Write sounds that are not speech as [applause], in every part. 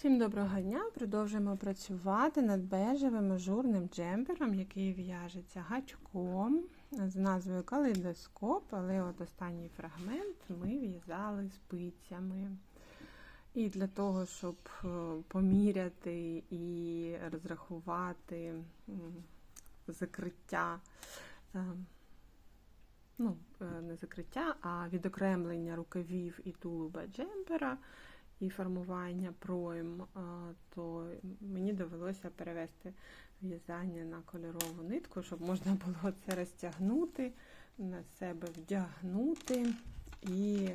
Всім доброго дня! Продовжуємо працювати над бежевим ажурним джемпером, який в'яжеться гачком з назвою калейдоскоп, але от останній фрагмент ми в'язали спицями. І для того, щоб е, поміряти і розрахувати закриття, е, ну, е, не закриття, а відокремлення рукавів і тулуба джемпера і формування пройм, то мені довелося перевести в'язання на кольорову нитку, щоб можна було це розтягнути, на себе вдягнути і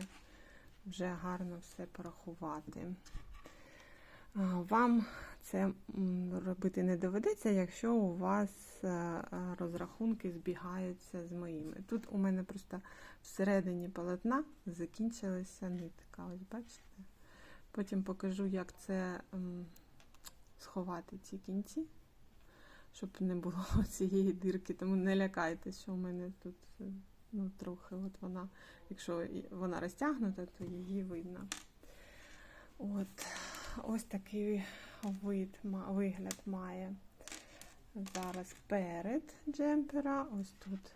вже гарно все порахувати. Вам це робити не доведеться, якщо у вас е, е, розрахунки збігаються з моїми. Тут у мене просто всередині полотна закінчилася нитка. Ось бачите? Потім покажу, як це ем, сховати ці кінці, щоб не було [laughs] цієї дирки. Тому не лякайтеся, що у мене тут е, ну, трохи от вона, якщо вона розтягнута, то її видно. От, ось такий вид, вигляд має зараз перед джемпера. Ось тут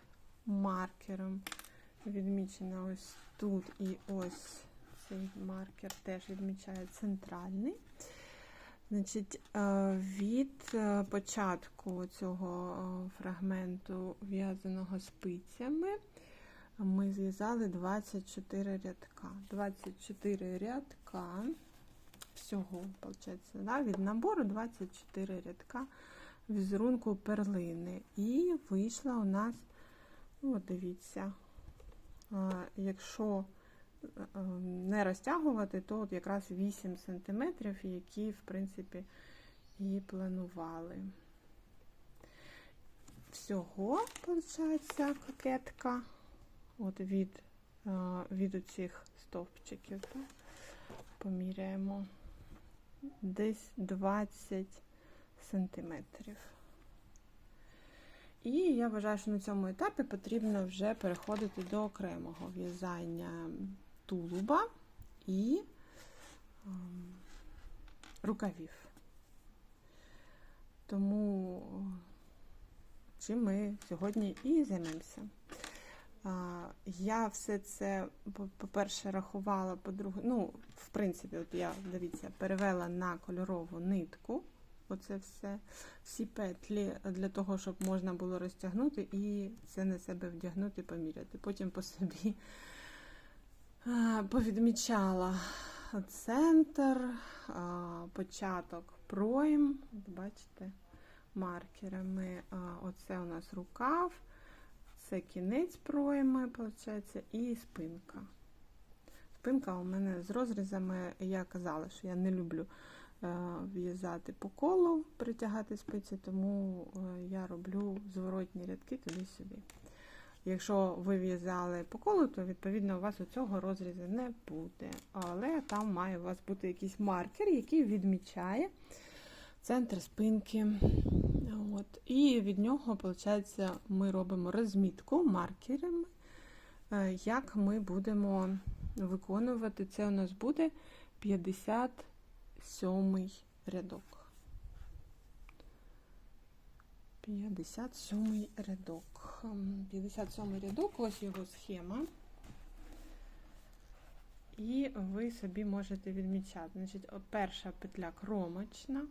маркером відмічено ось тут і ось цей маркер теж відмічає центральний. Значить, е, від е, початку цього е, фрагменту в'язаного спицями ми зв'язали 24 рядка. 24 рядка всього, виходить, да? від набору 24 рядка візерунку перлини. І вийшла у нас, ну, дивіться, якщо не розтягувати, то от якраз 8 см, які, в принципі, і планували. Всього, виходить, кокетка от від, е, від оцих стовпчиків. Поміряємо десь 20 сантиметрів. І я вважаю, що на цьому етапі потрібно вже переходити до окремого в'язання тулуба і ем, рукавів. Тому чим ми сьогодні і займемося. Я все це, по- по-перше, рахувала, по-друге, ну, в принципі, от я, дивіться, перевела на кольорову нитку. Оце все, всі петлі для того, щоб можна було розтягнути і це на себе вдягнути, поміряти. Потім по собі повідмічала центр, початок пройм. Бачите, маркерами. Оце у нас рукав, це кінець пройми, виходить, і спинка. Спинка у мене з розрізами, я казала, що я не люблю е, в'язати по колу, притягати спиці, тому е, я роблю зворотні рядки туди-сюди. Якщо ви в'язали по колу, то відповідно у вас у цього розрізу не буде. Але там має у вас бути якийсь маркер, який відмічає центр спинки. От. І від нього, виходить, ми робимо розмітку маркерами, е, як ми будемо виконувати. Це у нас буде 57 рядок. 57 рядок. Ем, 57 рядок, ось його схема. І ви собі можете відмічати. Значить, перша петля кромочна.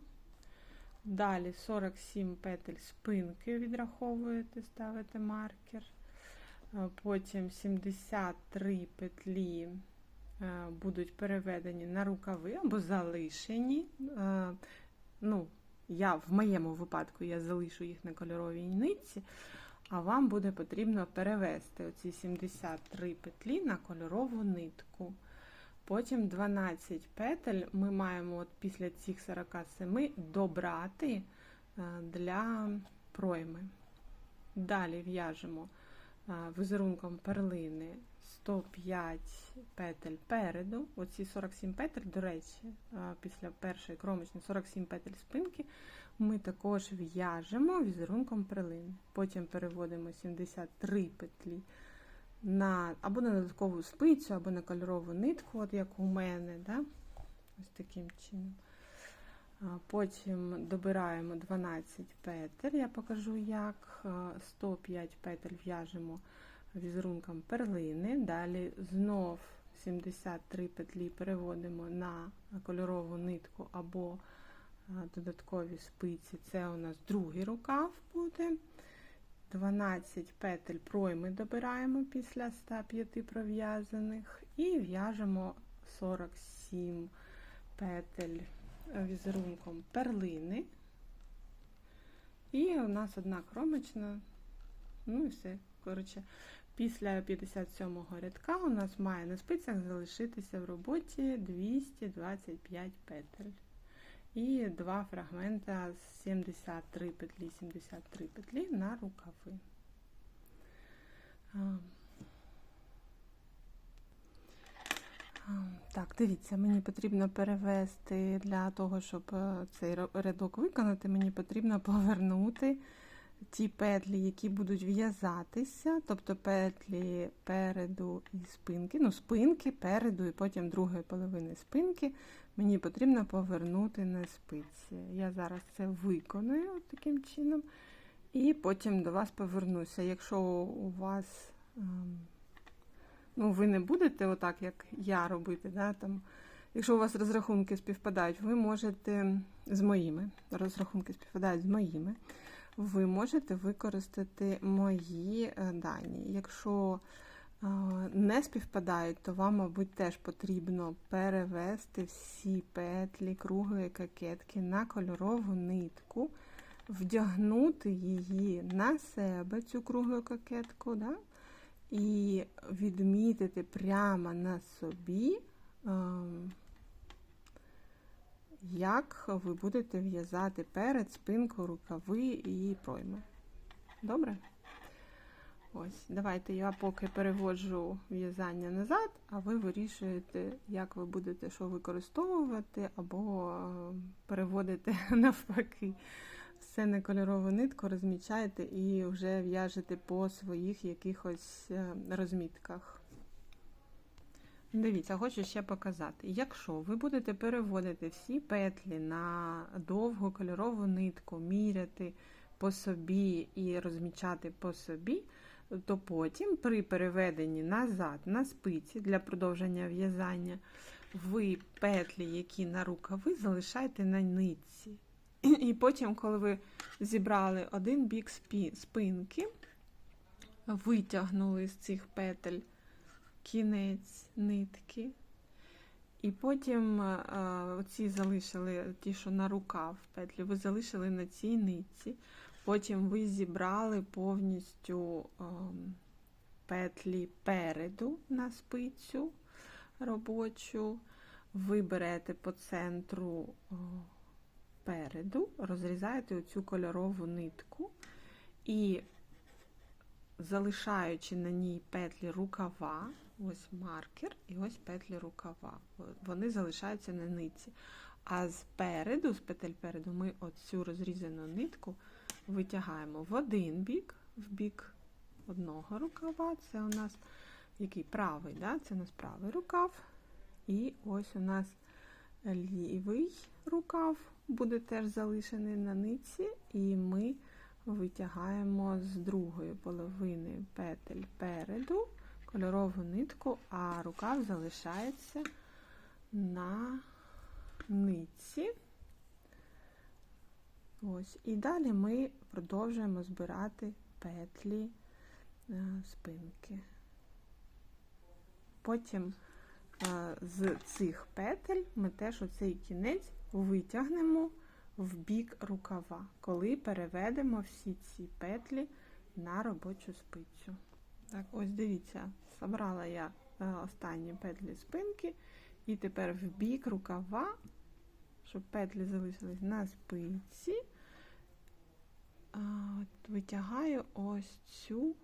Далі 47 петель спинки відраховуєте, ставите маркер. Е, Потім 73 петлі е, будуть переведені на рукави або залишені. Е, Ну, я в моєму випадку я залишу їх на кольоровій нитці, а вам буде потрібно перевести оці 73 петлі на кольорову нитку. Потім 12 петель ми маємо от після цих 47 добрати е, для пройми. Далі в'яжемо е, візерунком перлини 105 петель переду. Оці 47 петель, до речі, після першої кромочної 47 петель спинки ми також в'яжемо візерунком перлини. Потім переводимо 73 петлі на або на додаткову спицю, або на кольорову нитку, от як у мене. Да? Ось таким чином. Потім добираємо 12 петель, я покажу як. 105 петель в'яжемо візерунком перлини. Далі знов 73 петлі переводимо на кольорову нитку або додаткові спиці. Це у нас другий рукав буде. 12 петель пройми добираємо після 105 пров'язаних і в'яжемо 47 петель візерунком перлини. І у нас одна кромочна, ну і все. Коротше, після 57-го рядка у нас має на спицях залишитися в роботі 225 петель. І два фрагмента з 73 петлі, 73 петлі на рукави. Так, дивіться, мені потрібно перевести для того, щоб е, цей рядок виконати, мені потрібно повернути ті петлі, які будуть в'язатися, тобто петлі переду і спинки, ну, спинки, переду, і потім другої половини спинки, мені потрібно повернути на спиці. Я зараз це виконую таким чином, і потім до вас повернуся. Якщо у вас. Ем, ну, ви не будете отак, як я робити. Да, там, Якщо у вас розрахунки співпадають, ви можете з моїми, розрахунки співпадають з моїми, ви можете використати мої е, дані. Якщо е, не співпадають, то вам, мабуть, теж потрібно перевести всі петлі круглої кокетки на кольорову нитку, вдягнути її на себе, цю круглу кокетку. Да? і відмітити прямо на собі, ем, як ви будете в'язати перед спинку, рукави і пройми. Добре? Ось, давайте я поки переводжу в'язання назад, а ви вирішуєте, як ви будете що використовувати, або ем, переводити [laughs] навпаки все на кольорову нитку розмічаєте і вже в'яжете по своїх якихось е, розмітках. Дивіться, хочу ще показати. Якщо ви будете переводити всі петлі на довгу кольорову нитку, міряти по собі і розмічати по собі, то потім при переведенні назад на спиці для продовження в'язання, ви петлі, які на рукави, залишаєте на нитці. І потім, коли ви зібрали один бік спинки, витягнули з цих петель кінець нитки, і потім оці залишили ті, що на рукав петлі, ви залишили на цій нитці. Потім ви зібрали повністю петлі переду на спицю робочу, ви берете по центру спереду розрізаєте оцю кольорову нитку і залишаючи на ній петлі рукава, ось маркер і ось петлі рукава. Вони залишаються на нитці. А спереду, з петель переду, ми оцю розрізану нитку витягаємо в один бік, в бік одного рукава. Це у нас який правий, да? це у нас правий рукав. І ось у нас лівий рукав буде теж залишений на ниці, і ми витягаємо з другої половини петель переду кольорову нитку, а рукав залишається на ниці. Ось. І далі ми продовжуємо збирати петлі е, спинки. Потім е, з цих петель ми теж оцей кінець витягнемо в бік рукава, коли переведемо всі ці петлі на робочу спицю. Так, ось дивіться, забрала я е, останні петлі спинки, і тепер в бік рукава, щоб петлі залишились на спинці, витягаю ось цю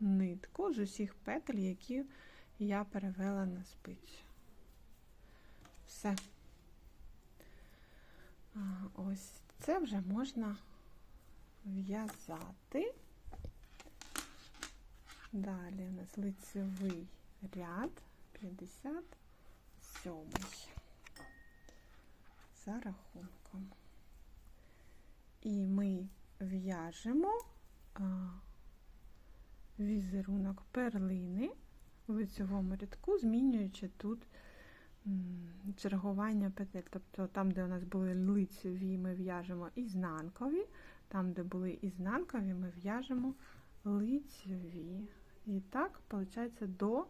нитку з усіх петель, які я перевела на спицю. Все. Ось це вже можна в'язати. Далі у нас лицевий ряд 57. за рахунком. І ми в'яжемо візерунок перлини в лицьовому рядку, змінюючи тут чергування петель. Тобто там, де у нас були лицеві, ми в'яжемо ізнанкові, там, де були ізнанкові, ми в'яжемо лицеві. І так, виходить, до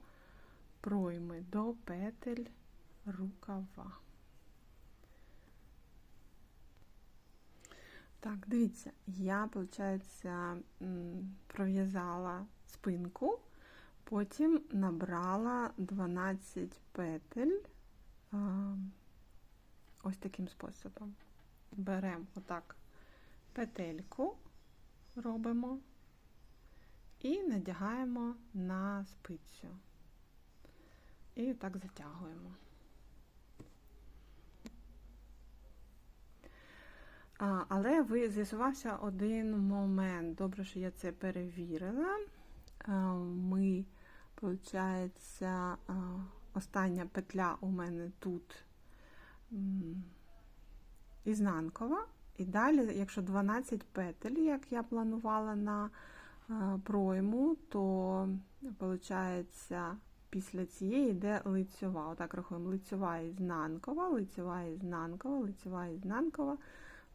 пройми, до петель рукава. Так, дивіться, я, виходить, пров'язала спинку, потім набрала 12 петель ось таким способом. Беремо отак петельку, робимо і надягаємо на спицю. І так затягуємо. А, Але ви з'ясувався один момент. Добре, що я це перевірила. Ми, виходить, остання петля у мене тут ізнанкова. І далі, якщо 12 петель, як я планувала на пройму, то виходить, після цієї йде лицьова. Отак рахуємо: лицьова ізнанкова, лицьова ізнанкова, лицьова ізнанкова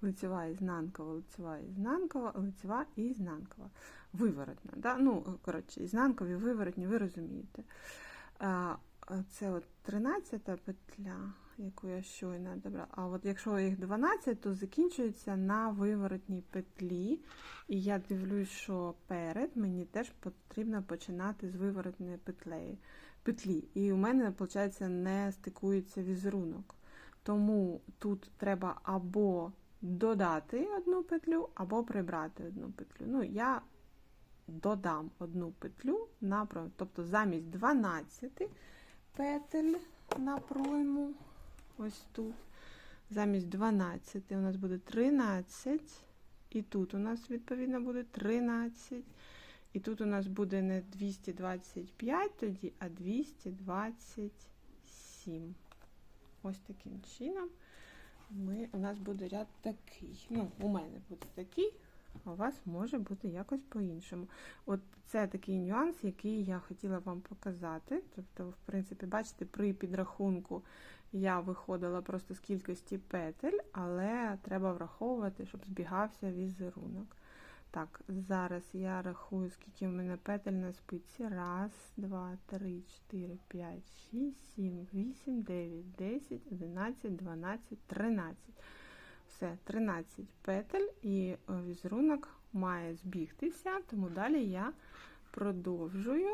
лицева ізнанкова, лицева ізнанкова, лицева і ізнанкова. Виворотна. Да? Ну, коротше, ізнанкові, виворотні, ви розумієте. Це от 13 петля, яку я щойно добрала. А от якщо їх 12, то закінчується на виворотній петлі. І я дивлюсь, що перед мені теж потрібно починати з виворотної петлеї, петлі. І у мене, виходить, не стикується візерунок. Тому тут треба або додати одну петлю або прибрати одну петлю. Ну, я додам одну петлю на пройму. Тобто замість 12 петель на пройму, ось тут. Замість 12 у нас буде 13, і тут у нас, відповідно, буде 13. І тут у нас буде не 225 тоді, а 227. Ось таким чином ми, у нас буде ряд такий. Ну, у мене буде такий, а у вас може бути якось по-іншому. От це такий нюанс, який я хотіла вам показати. Тобто, в принципі, бачите, при підрахунку я виходила просто з кількості петель, але треба враховувати, щоб збігався візерунок. Так, зараз я рахую, скільки в мене петель на спиці. Раз, два, три, чотири, п'ять, шість, сім, вісім, дев'ять, десять, одинадцять, дванадцять, тринадцять. Все, 13 петель, і е, візерунок має збігтися, тому далі я продовжую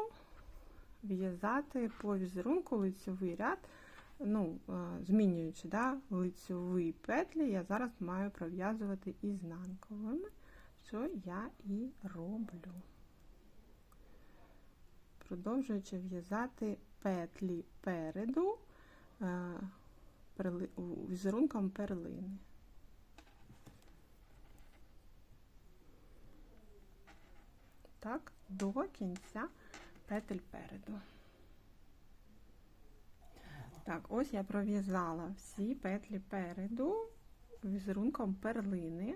в'язати по візерунку лицьовий ряд, ну, е, змінюючи да, лицьові петлі, я зараз маю пров'язувати ізнанковими що я і роблю. Продовжуючи в'язати петлі переду е, візерунком перлини. Так, до кінця петель переду. Так, ось я пров'язала всі петлі переду візерунком перлини.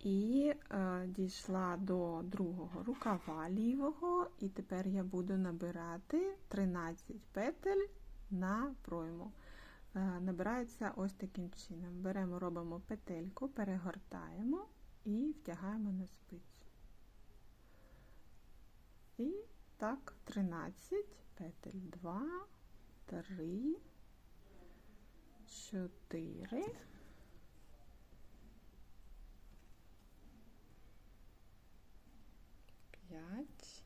І е, дійшла до другого рукава лівого, і тепер я буду набирати 13 петель на пройму. Е, набирається ось таким чином. Беремо, робимо петельку, перегортаємо і втягаємо на спицю. І так, 13 петель 2, 3, 4. п'ять,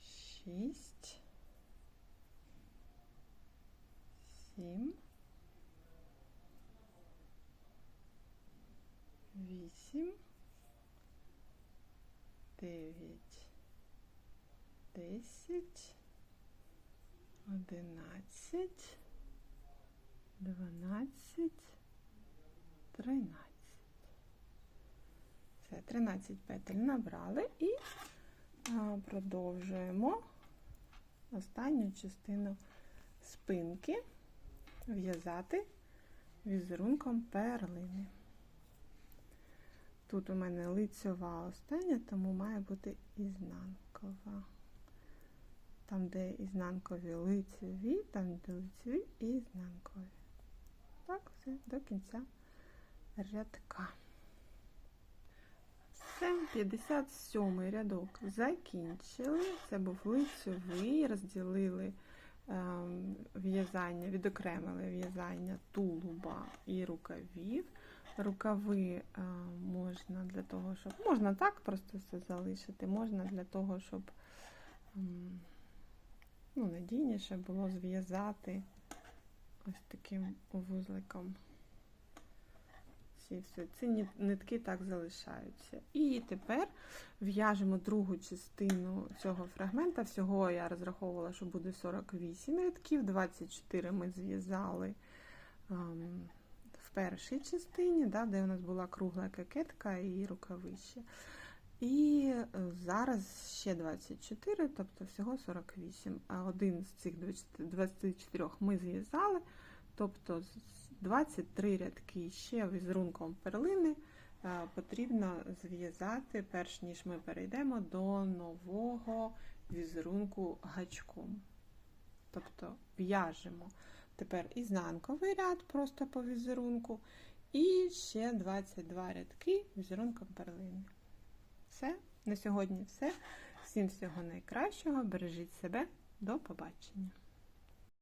шість, сім, вісім, дев'ять, десять, одинадцять, дванадцять, тринадцять. Все, 13 петель набрали і продовжуємо останню частину спинки в'язати візерунком перлини. Тут у мене лицьова остання, тому має бути ізнанкова. Там, де ізнанкові лицеві, там де лицеві і ізнанкові. Так, все, до кінця рядка. Все, 57 рядок закінчили. Це був лицевий, розділили ем, в'язання, відокремили в'язання тулуба і рукавів. Рукави е, можна для того, щоб. Можна так просто все залишити, можна для того, щоб ем, ну, надійніше було зв'язати ось таким вузликом. Ці, все. Ці нитки так залишаються. І тепер в'яжемо другу частину цього фрагмента. Всього я розраховувала, що буде 48 рядків, 24 ми зв'язали ем, в першій частині, да, де у нас була кругла кокетка і рукавище. І е, зараз ще 24, тобто всього 48. А один з цих 24 ми зв'язали, тобто 23 рядки ще візерунком перлини е, потрібно зв'язати, перш ніж ми перейдемо до нового візерунку гачком. Тобто в'яжемо тепер ізнанковий ряд просто по візерунку, і ще 22 рядки візерунком перлини. Все, на сьогодні все. Всім всього найкращого. Бережіть себе. До побачення.